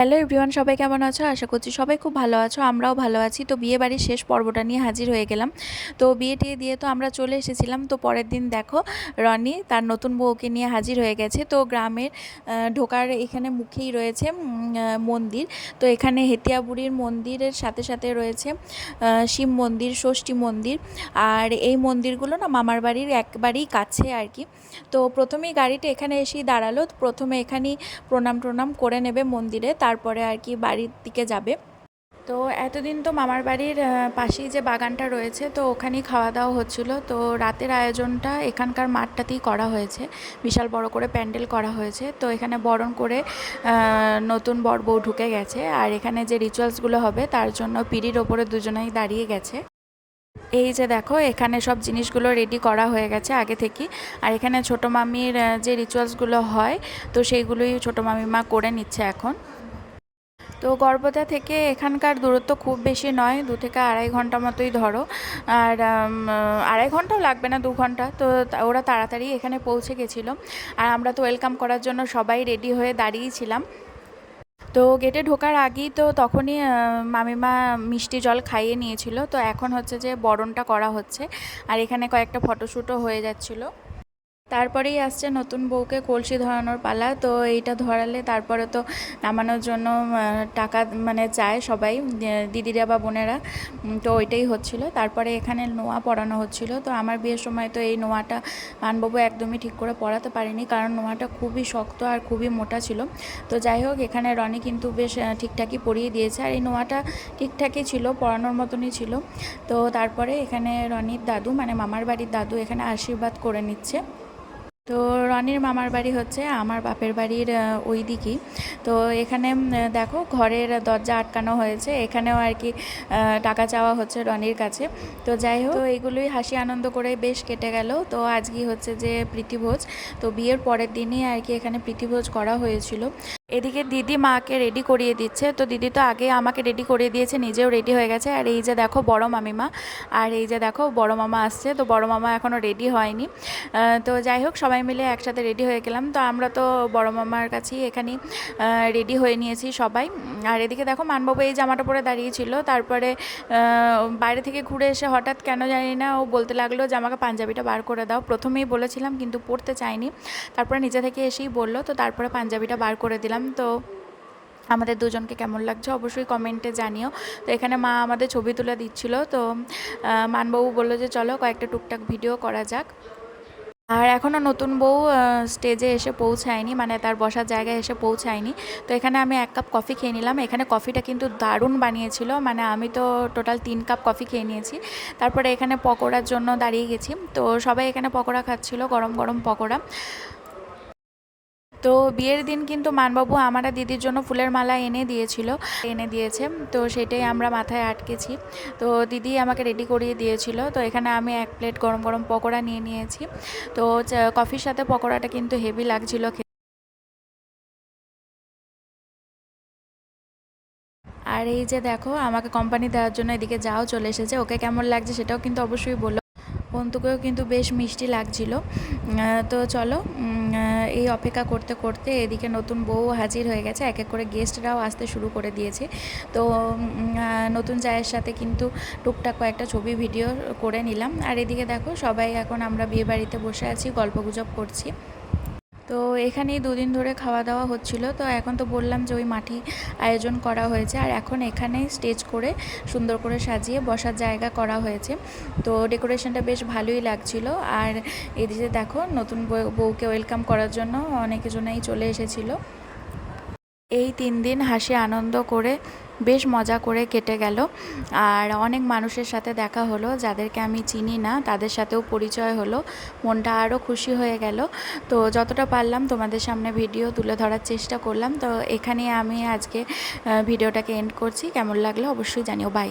Hello everyone, সবাই কেমন আছো? আশা করছি সবাই খুব ভালো আছো, আমরাও ভালো আছি। তো বিয়ে বাড়ির শেষ পর্বটা নিয়ে হাজির হয়ে গেলাম। তো বিয়ে টিয়ে দিয়ে তো আমরা চলে এসেছিলাম। তো পরের দিন দেখো, রনি তার নতুন বউকে নিয়ে হাজির হয়ে গেছে। তো গ্রামের ঢোকার এখানে মুখেই রয়েছে মন্দির। তো এখানে হেতিয়া বুড়ির মন্দিরের সাথে সাথে রয়েছে শিব মন্দির, ষষ্ঠী মন্দির। আর এই মন্দিরগুলো না মামার বাড়ির একবারেই কাছে আর কি। তো প্রথমেই গাড়িটা এখানে এসেই দাঁড়াল। প্রথমে এখানেই প্রণাম প্রণাম করে নেবে মন্দিরে। তারপরে আর কি বাড়ির দিকে যাবে। তো এতদিন তো মামার বাড়ির পাশেই যে বাগানটা রয়েছে, তো ওখানেই খাওয়া দাওয়া হচ্ছিল। তো রাতের আয়োজনটা এখানকার মাঠটাতেই করা হয়েছে। বিশাল বড় করে প্যান্ডেল করা হয়েছে। তো এখানে বরণ করে নতুন বর বউ ঢুকে গেছে। আর এখানে যে রিচুয়ালসগুলো হবে, তার জন্য পিড়ির ওপরে দুজনেই দাঁড়িয়ে গেছে। এই যে দেখো, এখানে সব জিনিসগুলো রেডি করা হয়ে গেছে আগে থেকেই। আর এখানে ছোটো মামির যে রিচুয়ালসগুলো হয়, তো সেইগুলোই ছোটো মামিমা করে নিচ্ছে এখন। তো গর্ভতা থেকে এখানকার দূরত্ব খুব বেশি নয়, দু থেকে আড়াই ঘণ্টা মতোই ধরো। আর আড়াই ঘন্টাও লাগবে না, দু ঘণ্টা। তো ওরা তাড়াতাড়ি এখানে পৌঁছে গেছিল। আর আমরা তো ওয়েলকাম করার জন্য সবাই রেডি হয়ে দাঁড়িয়েছিলাম তো গেটে ঢোকার আগেই তো তখনই মামিমা মিষ্টি জল খাইয়ে নিয়েছিল। তো এখন হচ্ছে যে বরণটা করা হচ্ছে। আর এখানে কয়েকটা ফটোশ্যুটও হয়ে যাচ্ছিল। তারপরেই আসছে নতুন বউকে কলসি ধরানোর পালা। তো এইটা ধরালে তারপরে তো নামানোর জন্য টাকা মানে চায় সবাই দিদিরা বা বোনেরা। তো ওইটাই হচ্ছিল। তারপরে এখানে নোয়া পড়ানো হচ্ছিল। তো আমার বিয়ের সময় তো এই নোয়াটা মানবাবু একদমই ঠিক করে পড়াতে পারিনি, কারণ নোয়াটা খুবই শক্ত আর খুবই মোটা ছিল। তো যাই হোক, এখানে রনি কিন্তু বেশ ঠিকঠাকই পরিয়ে দিয়েছে। আর এই নোয়াটা ঠিকঠাকই ছিল, পড়ানোর মতনই ছিল। তো তারপরে এখানে রনির দাদু মানে মামার বাড়ির দাদু, এখানে আশীর্বাদ করে নিচ্ছে। তো রনির মামার বাড়ি হচ্ছে আমার বাপের বাড়ির ওই দিকেই তো এখানে দেখো ঘরের দরজা আটকানো হয়েছে। এখানেও আর কি টাকা চাওয়া হচ্ছে রনির কাছে। তো যাই হোক তো এইগুলোই হাসি আনন্দ করে বেশ কেটে গেল। তো আজকে হচ্ছে যে প্রীতিভোজ। তো বিয়ের পরের দিনই আর কি এখানে প্রীতিভোজ করা হয়েছিল। এদিকে দিদি মাকে রেডি করিয়ে দিচ্ছে। তো দিদি তো আগে আমাকে রেডি করিয়ে দিয়েছে, নিজেও রেডি হয়ে গেছে। আর এই যে দেখো বড় মামিমা, আর এই যে দেখো বড় মামা আসছে। তো বড় মামা এখনও রেডি হয়নি। তো যাই হোক, সবাই মিলে একসাথে রেডি হয়ে গেলাম। তো আমরা তো বড় মামার কাছেই এখানে রেডি হয়ে নিয়েছি সবাই। আর এদিকে দেখো মানবাবু এই জামাটা পরে দাঁড়িয়েছিল। তারপরে বাইরে থেকে ঘুরে এসে হঠাৎ কেন জানি না ও বলতে লাগল যে, আমাকে পাঞ্জাবিটা বার করে দাও। প্রথমেই বলেছিলাম, কিন্তু পরতে চাইনি। তারপরে নিজে থেকে এসেই বলল। তো তারপরে পাঞ্জাবিটা বার করে দিলাম। তো আমাদের দুজনকে কেমন লাগছে অবশ্যই কমেন্টে জানিও। তো এখানে মা আমাদের ছবি তুলে দিচ্ছিল। তো মানবাবু বলল যে চলো কয়েকটা টুকটাক ভিডিও করা যাক। আর এখনও নতুন বউ স্টেজে এসে পৌঁছায়নি মানে তার বসার জায়গায় এসে পৌঁছায়নি। তো এখানে আমি এক কাপ কফি খেয়ে নিলাম। এখানে কফিটা কিন্তু দারুণ বানিয়েছিল। মানে আমি তো টোটাল তিন কাপ কফি খেয়ে নিয়েছি। তারপরে এখানে পকোড়ার জন্য দাঁড়িয়ে গেছি। তো সবাই এখানে পকোড়া খাচ্ছিল, গরম গরম পকোড়া। তো বিয়ের দিন কিন্তু মানবাবু আমার দিদির জন্য ফুলের মালা এনে দিয়েছিল, এনে দিয়েছে। তো সেটাই আমরা মাথায় আটকেছি। তো দিদি আমাকে রেডি করিয়ে দিয়েছিল। তো এখানে আমি এক প্লেট গরম গরম পকোড়া নিয়ে নিয়েছি। তো কফির সাথে পকোড়াটা কিন্তু হেভি লাগছিল আর এই যে দেখো, আমাকে কোম্পানি দেওয়ার জন্য এদিকে যাও চলে এসেছে। ওকে কেমন লাগছে সেটাও কিন্তু অবশ্যই বলো। বন্ধুকেও কিন্তু বেশ মিষ্টি লাগছিল। তো চলো এই অপেক্ষা করতে করতে এদিকে নতুন বউ হাজির হয়ে গেছে। এক এক করে গেস্টরাও আসতে শুরু করে দিয়েছে। তো নতুন চায়ের সাথে কিন্তু টুকটাক কয়েকটা ছবি, ভিডিও করে নিলাম। আর এদিকে দেখো, সবাই এখন আমরা বিয়েবাড়িতে বসে আছি, গল্পগুজব করছি। তো এখানেই দুদিন ধরে খাওয়া দাওয়া হচ্ছিল। তো এখন তো বললাম যে ওই মাটি আয়োজন করা হয়েছে। আর এখন এখানেই স্টেজ করে সুন্দর করে সাজিয়ে বসার জায়গা করা হয়েছে। তো ডেকোরেশনটা বেশ ভালোই লাগছিল। আর এদিকে দেখো নতুন বউ- বউকে ওয়েলকাম করার জন্য অনেকজনেই চলে এসেছিল। এই তিন দিন হাসি, আনন্দ করে, বেশ মজা করে কেটে গেল। আর অনেক মানুষের সাথে দেখা হলো, যাদেরকে আমি চিনি না, তাদের সাথেও পরিচয় হলো। মনটা আরও খুশি হয়ে গেল। তো যতটা পারলাম তোমাদের সামনে ভিডিও তুলে ধরার চেষ্টা করলাম। তো এখানে আমি আজকে ভিডিওটাকে এন্ড করছি। কেমন লাগল অবশ্যই জানিও। বাই